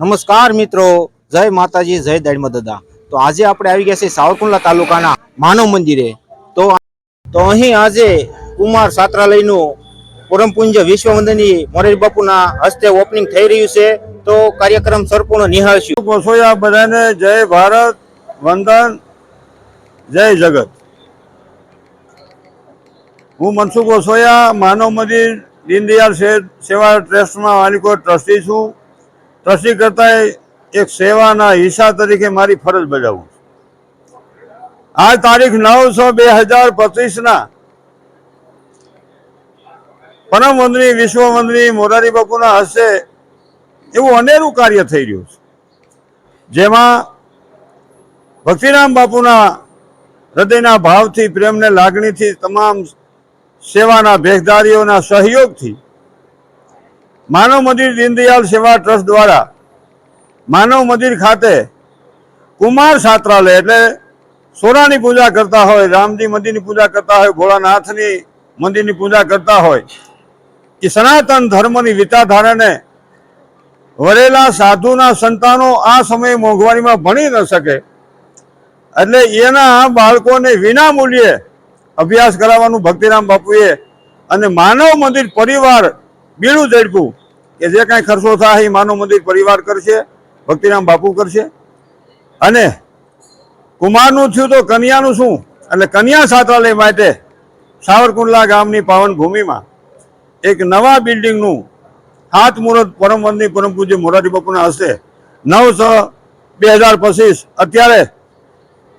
નમસ્કાર મિત્રો, જય માતાજી, જય દાડમાં દાદા. તો આજે આપણે આવી ગયા છે સાવરકુંડલા તાલુકાના માનવ મંદિરે. તો તો અહીં આજે કુમાર સાત્રાલયનું પરમપુંજ વિશ્વ વંદનીય મોરારી બાપુના હસ્તે ઓપનિંગ થઈ રહ્યું છે. તો કાર્યક્રમ સંપૂર્ણ નિહાળશું. ગોસોયા બધાને જય ભારત, વંદન, જય જગત. હું મનસુખ ગોસોયા માનવ મંદિર, દીનદયાળ સેવા ટ્રસ્ટમાં માલિકો, ટ્રસ્ટી છું. ટ્રસ્ટી કરતા એક સેવાના હિસ્સા તરીકે મારી ફરજ બજાવું આ તારીખ નવ છ બે હજાર પચીસના પરમ વંદની વિશ્વ વંદની મોરારી બાપુના હસ્તે એવું અનેરું કાર્ય થઈ રહ્યું છે. જેમાં ભક્તિરામ બાપુના હૃદયના ભાવથી, પ્રેમને લાગણીથી, તમામ સેવાના ભેખધારીઓના સહયોગથી માનવ મંદિર દીનદયાલ સેવા ટ્રસ્ટ દ્વારા માનવ મંદિર ખાતે કુમાર સાત્રાલય એટલે સોનાની પૂજા કરતા હોય, રામજી મંદિરની પૂજા કરતા હોય, ભોળાનાથની મંદિરની પૂજા કરતા હોય કે સનાતન ધર્મની વિચારધારાને વરેલા સાધુના સંતાનો આ સમયે મોંઘવારીમાં ભણી ન શકે. એટલે એના બાળકોને વિના મૂલ્યે અભ્યાસ કરાવવાનું ભક્તિરામ બાપુએ અને માનવ મંદિર પરિવાર બીડું ઝડપું કે જે કાંઈ ખર્ચો થાય એ માનવ મંદિર પરિવાર કરશે, ભક્તિરામ બાપુ કરશે. અને કુમારનું થયું તો કન્યાનું શું? એટલે કન્યા છાત્રાલય માટે સાવરકુંડલા ગામની પાવન ભૂમિમાં એક નવા બિલ્ડિંગનું હાથ મુહૂર્ત પરમ વંદની પરમ પૂજ્ય મોરારી બાપુના હસ્તે નવ છ બે હજાર પચીસ અત્યારે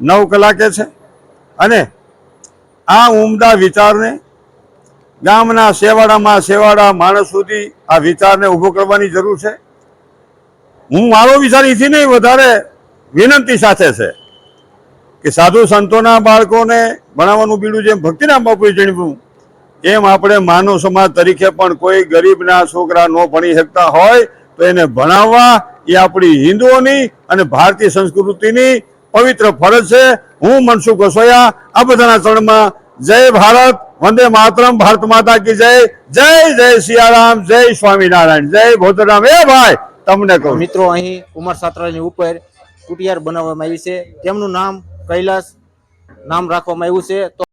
નવ કલાકે છે. અને આ ઉમદા વિચારને ગામના સેવાડામાં સેવાડા માણસ સુધી આ વિચારને ઊભો કરવાની જરૂર છે. હું મારો વિચાર એથી નહીં, વધારે વિનંતી સાથે છે કે સાધુ સંતોના બાળકોને ભણાવવાનું બીડું જેમ ભક્તિના બાપુએ જણાવ્યું, એમ આપણે માનવ સમાજ તરીકે પણ કોઈ ગરીબના છોકરા ન ભણી શકતા હોય તો એને ભણાવવા એ આપણી હિન્દુઓની અને ભારતીય સંસ્કૃતિની પવિત્ર ફરજ છે. હું મનસુખ ગોસોયા આ બધાના ચરણમાં જય ભારત વંદે માતરમ ભારત માતા કી જય જય જય સિયારામ જય સ્વામિનારાયણ જય ભોતરામ. એ ભાઈ તમને કહું. મિત્રો અહીં ઉમર સાત્રાની ઉપર કુટિયાર બનાવવામાં આવી છે. તેમનું નામ કૈલાસ નામ રાખવામાં આવ્યું છે. તો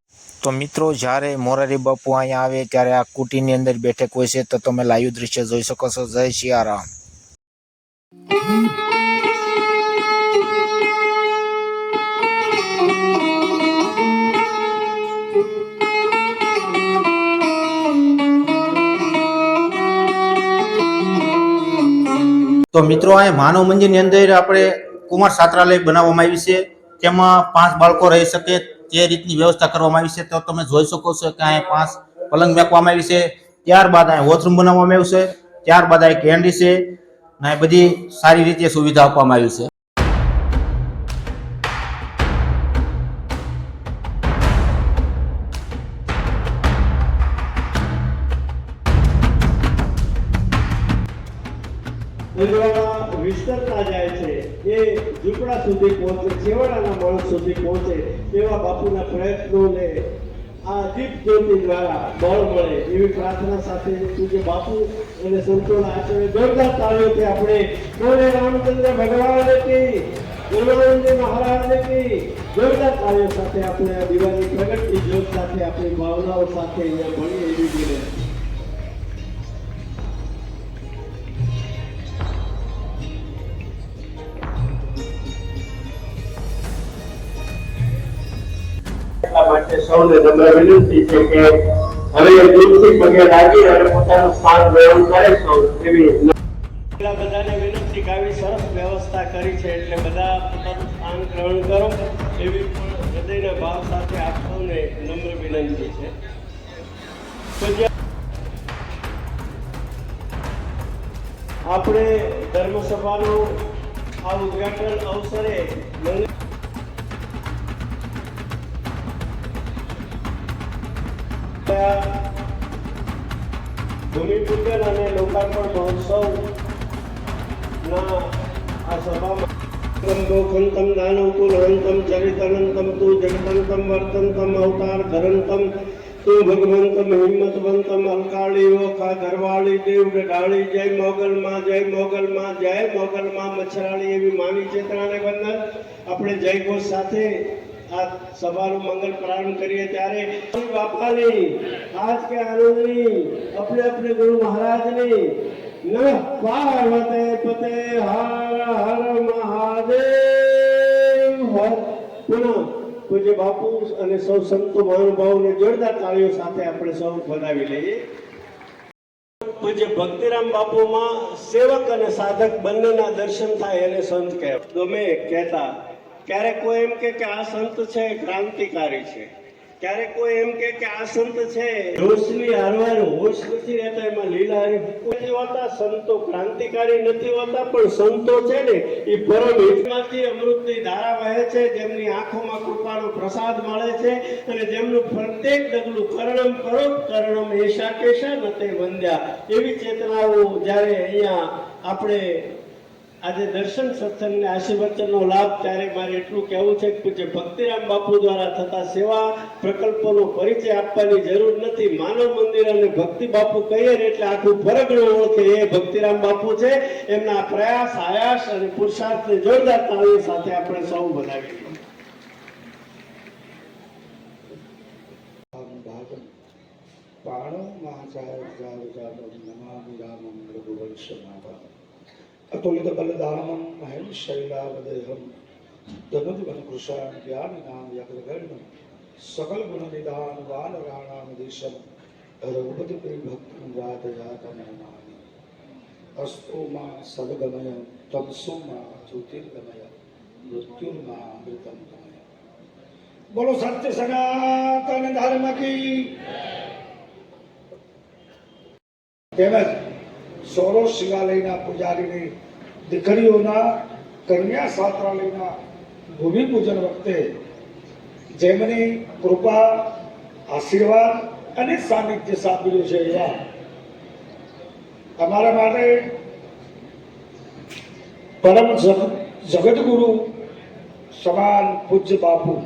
તો મિત્રો જ્યારે મોરારી બાપુ અહીંયા આવે ત્યારે આ કુટીની અંદર બેઠક હોય છે તો તમે લાઈવ દ્રશ્ય જોઈ શકો છો. જય સિયારામ તો મિત્રો અહીં માનવ મંદિરની અંદર આપણે કુમાર છાત્રાલય બનાવવામાં આવી છે. તેમાં પાંચ બાળકો રહી શકે તે રીતની વ્યવસ્થા કરવામાં આવી છે. તો તમે જોઈ શકો છો કે અહીંયા પાંચ પલંગ મેકવામાં આવી છે. ત્યારબાદ અહીં વોશરૂમ બનાવવામાં આવ્યું છે. ત્યારબાદ અહીં કેન્ડી છે. અને બધી સારી રીતે સુવિધા આપવામાં આવી છે. પહોંચે, છેવાડાના માણસ સુધી પહોંચે તેવા બાપુના પ્રયત્નોને આ દીપ જ્યોતિ દ્વારા બળ મળે એવી પ્રાર્થના સાથે પૂજ્ય બાપુ અને સંતોના આચરણે જોરદાર તાળીઓથી આપણે બોલે, રામચંદ્ર ભગવાન કી ગુરુનાનંદ મહારાજ કી જોરદાર તાળીઓ સાથે આપણે આ દિવાળી પ્રગટની જ્યોત સાથે આપણી ભાવનાઓ સાથે અહીંયા ભણીએ એવી વિનંતી. સૌને નમ્ર વિનંતી છે કે હવે દૂરથી પગે લાગી અને પોતાનું સ્થાન ગ્રહણ કરે સૌ એવી બધાને વિનંતી કે સરસ વ્યવસ્થા કરી છે એટલે બધા પોતાનું સ્થાન ગ્રહણ કરો. એવી પણ હૃદયના ભાવ સાથે આપ સૌને નમ્ર વિનંતી છે. આપણે ધર્મસભાનું આ ઉદઘાટન અવસરે મંગળ ભૂમિપૂજન અને લોકાર્પણ મહોત્સવ આ સભામાં મોખંતમ દાનવકુલ ચરિતનંતમ તુ જગદંતમ વર્તંતમ અવતાર ધરંતમ તું ભગવંતમ, હિંમતવંતમ, અલકાળી, ઓખા, ઘરવાળી, દેવ ડાળી જય મોગલમાં જય મોગલમાં જય મોગલમાં મચ્છરાળી એવી માની ચેતનાને વંદન. આપણે જય ઘોષ સાથે આ સભાનો મંગલ પ્રારંભ કરીએ ત્યારે બાપાની, આજ કે આનંદની, અપને અપને ગુરુ મહારાજની, નમઃ. પાર્વતે પતે હર હર મહાદેવ. હર. પુનઃ પૂજ્ય બાપુ અને સૌ સંતો મહાનુભાવોને જોરદાર તાળીઓ સાથે આપણે સૌ બનાવી લઈએ. પૂજ્ય ભક્તિરામ બાપુમાં સેવક અને સાધક બંનેના દર્શન થાય એને સંત કહેવાય. ગમે કહેતા ક્યારેક કોઈ એમ કે આ સંત છે, ક્રાંતિકારી છે. ક્યારેક કોઈ એમ કે આ સંત છે જોશની હારવાર હોશ નથી રહેતા એમાં લીલા નથી હોતા, સંતો ક્રાંતિકારી નથી હોતા, પણ સંતો છે ને, એ પરમ હિતમાંથી અમૃતની ધારા વહે છે, જેમની આંખોમાં કૃપાનો પ્રસાદ મળે છે, અને જેમનું પ્રત્યેક ડગલું કર્ણમ કરો, કર્ણમ એશા કેશા નતે વંદ્યા. એવી ચેતનાઓ જ્યારે અહીંયા આપણે આજે દર્શન સત્સંગને આશીર્વચનનો લાભ ત્યારે મારે એટલું કહેવું છે કે પૂજ્ય ભક્તિરામ બાપુ દ્વારા થતા સેવા પ્રકલ્પોનો પરિચય આપવાની જરૂર નથી. માનવ મંદિર અને ભક્તિ બાપુ કહીએ ને એટલે આખું ફરગણું ઓળખે. એ ભક્તિરામ બાપુ છે. એમના પ્રયાસ, આયાસ અને પુરુષાર્થને જોરદાર તાળી સાથે આપણે સૌ બનાવી પાણો મહાચાર્ય જાગમ નમામિ રામમ રઘુવંશનાથમ અતુલિત રાણામ દેશમ રઘુપતિ પ્રેમ ભક્તિમ રાત જાતમ નમામિ અસ્તુ મા સદગમય તમસુ મા જ્યોતિર્ગમય મૃત્યુર્મા અમૃતમ બોલો સત્ય સનાતન ધર્મ કી તેમજ સોરો શિવાલયના પૂજારીની દીકરીઓના કન્યા સાત્રાલયના ભૂમિ પૂજન વખતે જેમની કૃપા, આશીર્વાદ અને સાનિધ્ય સાંભળ્યું છે એવા અમારા માટે પરમ જગ- જગતગુરુ સમાન પૂજ્ય બાપુ.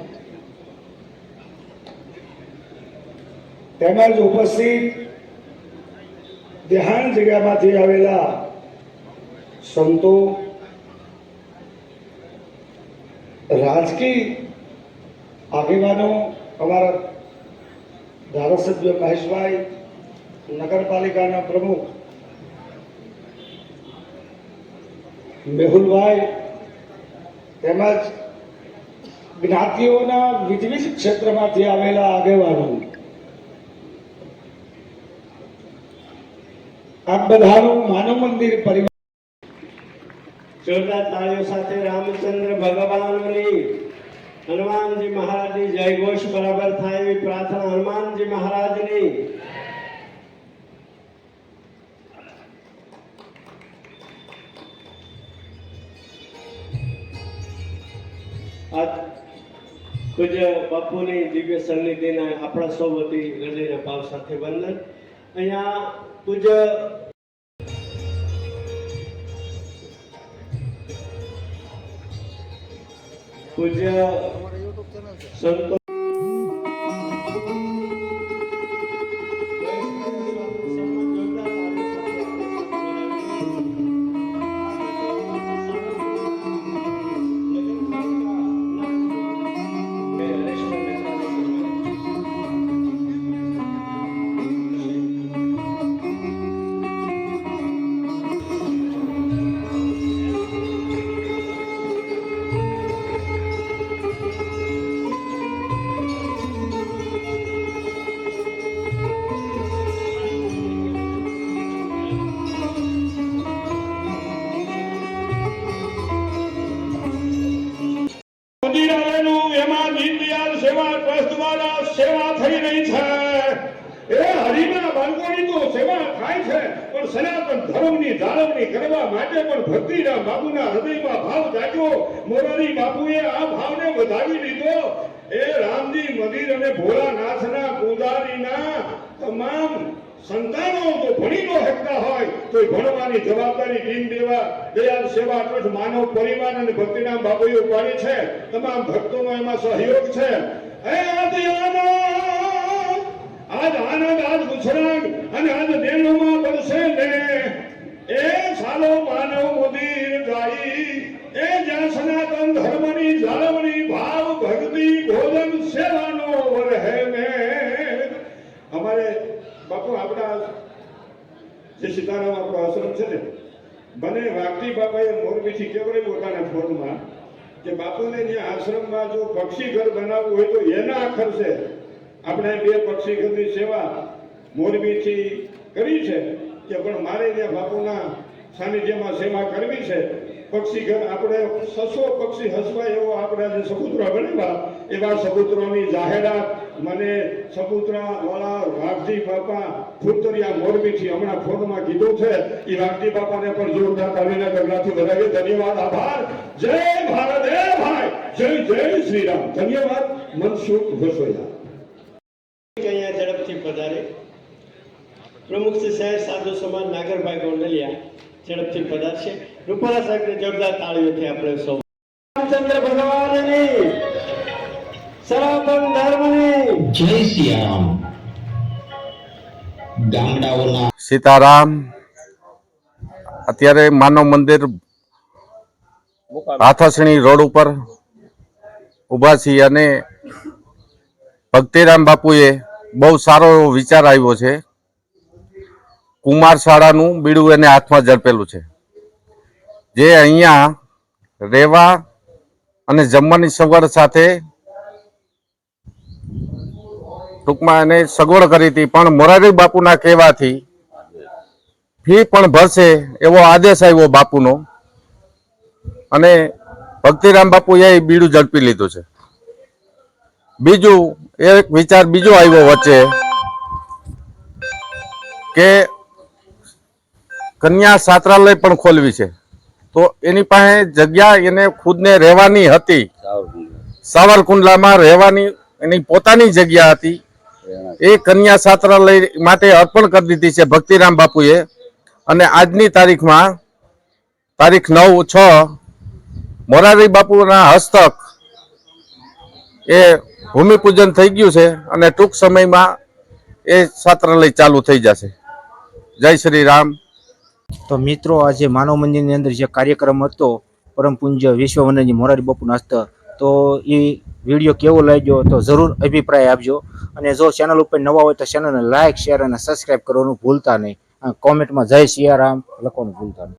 તેમજ ઉપસ્થિત ધ્યાન જગ્યામાંથી આવેલા સંતો રાજકીય આગેવાનો, અમારા ધારાસભ્ય મહેશભાઈ, નગરપાલિકાના પ્રમુખ મેહુલભાઈ, તેમજ જ્ઞાતિઓના વિવિધ ક્ષેત્રમાંથી આવેલા આગેવાનો. આ બધાનું માનવ મંદિર પરિવાર જોરદાર તાળીઓ સાથે રામચંદ્ર ભગવાનની હનુમાનજી મહારાજની જય ઘોષ બરાબર થાય એવી પ્રાર્થના હનુમાનજી મહારાજની. પૂજ્ય બાપુની દિવ્ય સન્નિધિના આપણા સૌ વતી હૃદયના ભાવ સાથે વંદન. અહીંયા પૂજ્ય પૂજ્ય સંતો આવેલું દીનદયાલ સેવા ટ્રસ્ટ દ્વારા સેવા થઈ રહી છે. એ હરિના બાળકોની તો સેવા થાય છે, પણ સનાતન ધર્મની જાળવણી કરવા માટે પણ ભક્તિના બાપુના હૃદયમાં ભાવ જાગ્યો. મોરારી બાપુએ આ ભાવને વધાવી લીધો એ રામજી મંદિર અને ભોળાનાથના પૂજારીના તમામ સંતાનો જો ભણી ન શકતા હોય તો એ ભણવાની જવાબદારી દીન દેવા, દયાલ સેવા ટ્રસ્ટ માનવ પરિવાર અને ભક્તિના બાબુએ ઉપાડી છે. તમામ ભક્તોનો એમાં સહયોગ છે. આજ આનંદ, આજ ગુજરાત અને આજ દેલોમાં બનશે ને. એ સાલો માનવ મોદીર ગાઈ, એ જ્યાં સનાતન ધર્મની જાળવણી, ભાવ, ભક્તિ, ભોજન, સેવાનો વરહે ને. અમારે બાપુ, આપણા જે સીતારામ આપણો આશ્રમ છે ને, મને વાઘજી બાપાએ મોરબીથી કેવડાવ્યું પોતાના ફોનમાં કે બાપુને ત્યાં આશ્રમમાં જો પક્ષી ઘર બનાવવું હોય તો એના ખર્ચે આપણે બે પક્ષી ઘરની સેવા મોરબીથી કરી છે કે પણ મારે ત્યાં બાપુના સાનિધ્યમાં સેવા કરવી છે. પક્ષી ઘર આપણે સસો પક્ષી હસવાય એવો આપણે જે સપુત્ર બનાવ્યા એવા સપુત્રોની જાહેરાત મને સપુત્રા વાળા વાઘજી બાપા ફૂલતરિયા મોરબીથી હમણાં ફોનમાં કીધું છે. એ વાઘજી બાપાને પણ જોરદાર તાલીના ગગડાથી ધન્યવાદ, આભાર. જય ભારત હે ભાઈ. જય જય શ્રી રામ ધન્યવાદ, મનસુખ વસોયા અહીંયા ઝડપથી પધારે. પ્રમુખ શહેર સાધુ સમાજ નાગરભાઈ ગોંડલિયા ઝડપથી પધારશે. રૂપાલા સાહેબને જોરદાર તાળીઓથી આપણે સૌ રામચંદ્ર ભગવાનની સનાતન ધર્મની જય સિયારામ. ગામડાઓના સીતારામ અત્યારે માનવ મંદિર હાથસણી રોડ ઉપર ઊભા છીએ અને ભક્તિરામ બાપુએ બહુ સારો એવો વિચાર આવ્યો છે. કુમાર શાળાનું બીડું એને હાથમાં ઝડપેલું છે. જે અહીંયા રહેવા અને જમવાની સગવડ સાથે ટૂંકમાં એને સગવડ કરી હતી, પણ મોરારી બાપુના કહેવાથી ફી પણ ભરશે એવો આદેશ આવ્યો બાપુનો. અને ભક્તિરામ બાપુએ બીડું ઝડપી લીધું છે. બીજું, એક વિચાર બીજો આવ્યો વચ્ચે કે કન્યા છાત્રાલય પણ ખોલવી છે. તો એની પાસે જગ્યા એને ખુદને રહેવાની હતી. સાવરકુંડલામાં રહેવાની એની પોતાની જગ્યા હતી. એ કન્યા છાત્રાલય માટે અર્પણ કરી દીધી છે ભક્તિરામ બાપુએ. અને આજની તારીખમાં, તારીખ નવ છ, મોરારી બાપુના હસ્તક એ ભૂમિપૂજન થઈ ગયું છે અને ટૂંક સમયમાં એ છાત્રાલય ચાલુ થઈ જશે. જય શ્રી રામ. તો મિત્રો આજે માનવ મંદિરની અંદર જે કાર્યક્રમ હતો, પરમ પૂજ્ય વિશ્વવંદનજી મોરારી બાપુના હસ્તે તો એ વીડિયો કેવો લાગ્યો તો જરૂર અભિપ્રાય આપજો. અને જો ચેનલ ઉપર નવા હોય તો ચેનલને લાઇક શેર અને સબસ્ક્રાઇબ કરવાનું ભૂલતા નહીં. કોમેન્ટમાં જય સિયારામ લખવાનું ભૂલતા નહીં.